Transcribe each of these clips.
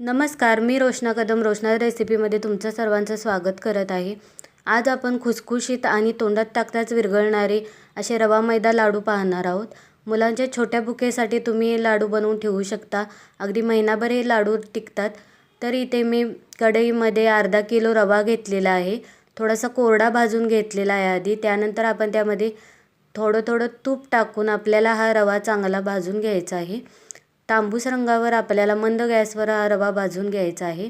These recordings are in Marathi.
नमस्कार मी रोशना कदम रोशना रेसिपीमध्ये तुमचं सर्वांचं स्वागत करत आहे. आज आपण खुसखुशीत आणि तोंडात टाकताच विरघळणारे असे रवा मैदा लाडू पाहणार आहोत. मुलांच्या छोट्या बुकेसाठी तुम्ही हे लाडू बनवून ठेवू शकता. अगदी महिनाभर हे लाडू टिकतात. तर इथे मी कढईमध्ये अर्धा किलो रवा घेतलेला आहे. थोडासा कोरडा भाजून घेतलेला आहे आधी. त्यानंतर आपण त्यामध्ये थोडं थोडं तूप टाकून आपल्याला हा रवा चांगला भाजून घ्यायचा आहे. तांबूस रंगावर आपल्याला मंद गॅसवर हा रवा भाजून घ्यायचा आहे.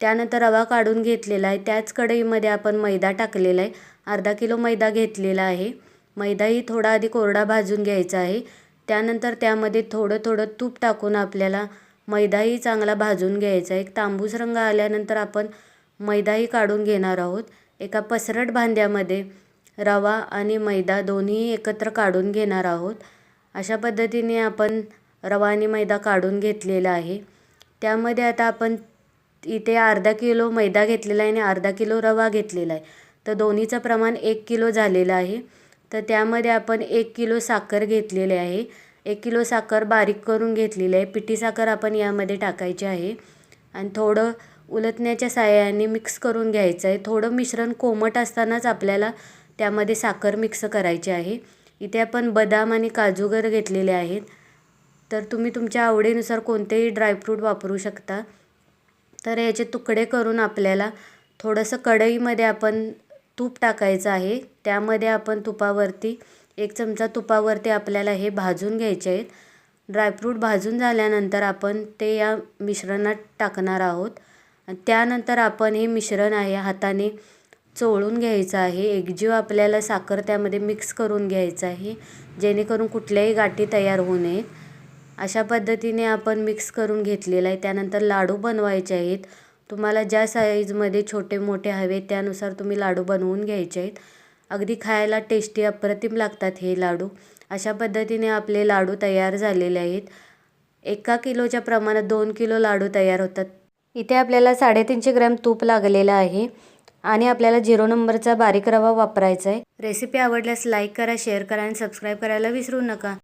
त्यानंतर रवा काढून घेतलेला आहे. त्याच कढईमध्ये आपण मैदा टाकलेला आहे. अर्धा किलो मैदा घेतलेला आहे. मैदाही थोडा आधी कोरडा भाजून घ्यायचा आहे. त्यानंतर त्यामध्ये थोडं थोडं तूप टाकून आपल्याला मैदाही चांगला भाजून घ्यायचा आहे. एक तांबूस रंग आल्यानंतर आपण मैदाही काढून घेणार आहोत. एका पसरट भांड्यामध्ये रवा आणि मैदा दोन्ही एकत्र काढून घेणार आहोत. अशा पद्धतीने आपण रवा आणि मैदा काढून घेतलेला आहे. त्यामध्ये आता आपण इथे अर्धा किलो मैदा घेतलेला आहे आणि अर्धा किलो रवा घेतलेला आहे. तर दोन्हीचं प्रमाण एक किलो झालेलं आहे. तर त्यामध्ये आपण एक किलो साखर घेतलेली आहे. एक किलो साखर बारीक करून घेतलेली आहे. पिठी साखर आपण यामध्ये टाकायची आहे. आणि थोडं उलटण्याच्या साह्याने मिक्स करून घ्यायचं आहे. थोडं मिश्रण कोमट असतानाच आपल्याला त्यामध्ये साखर मिक्स करायची आहे. इथे आपण बदाम आणि काजूगर घेतलेले आहेत. तर तुम्ही तुमच्या आवडीनुसार कोणतेही ड्रायफ्रूट वापरू शकता. तर याचे तुकडे करून आपल्याला थोडंसं कढईमध्ये आपण तूप टाकायचं आहे. त्यामध्ये आपण तुपावरती एक चमचा तुपावरती आपल्याला हे भाजून घ्यायचे आहेत. ड्रायफ्रूट भाजून झाल्यानंतर आपण ते या मिश्रणात टाकणार आहोत. त्यानंतर आपण हे मिश्रण आहे हाताने चोळून घ्यायचं आहे. एकजीव आपल्याला साखर त्यामध्ये मिक्स करून घ्यायचं आहे. जेणेकरून कुठल्याही गाठी तयार होऊ नयेत. अशा पद्धतीने आपण मिक्स करून घेतलेला आहे. त्यानंतर लाडू बनवायचे आहेत. तुम्हाला ज्या साईजमध्ये छोटे मोठे हवे त्यानुसार तुम्ही लाडू बनवून घ्यायचे आहेत. अगदी खायला टेस्टी अप्रतिम लागतात हे लाडू. अशा पद्धतीने आपले लाडू तयार झालेले आहेत. एका किलोच्या प्रमाणात दोन किलो लाडू तयार होतात. इथे आपल्याला साडेतीनशे ग्रॅम तूप लागलेलं आहे आणि आपल्याला झिरो नंबरचा बारीक रवा वापरायचा आहे. रेसिपी आवडल्यास लाईक करा शेअर करा आणि सबस्क्राईब करायला विसरू नका.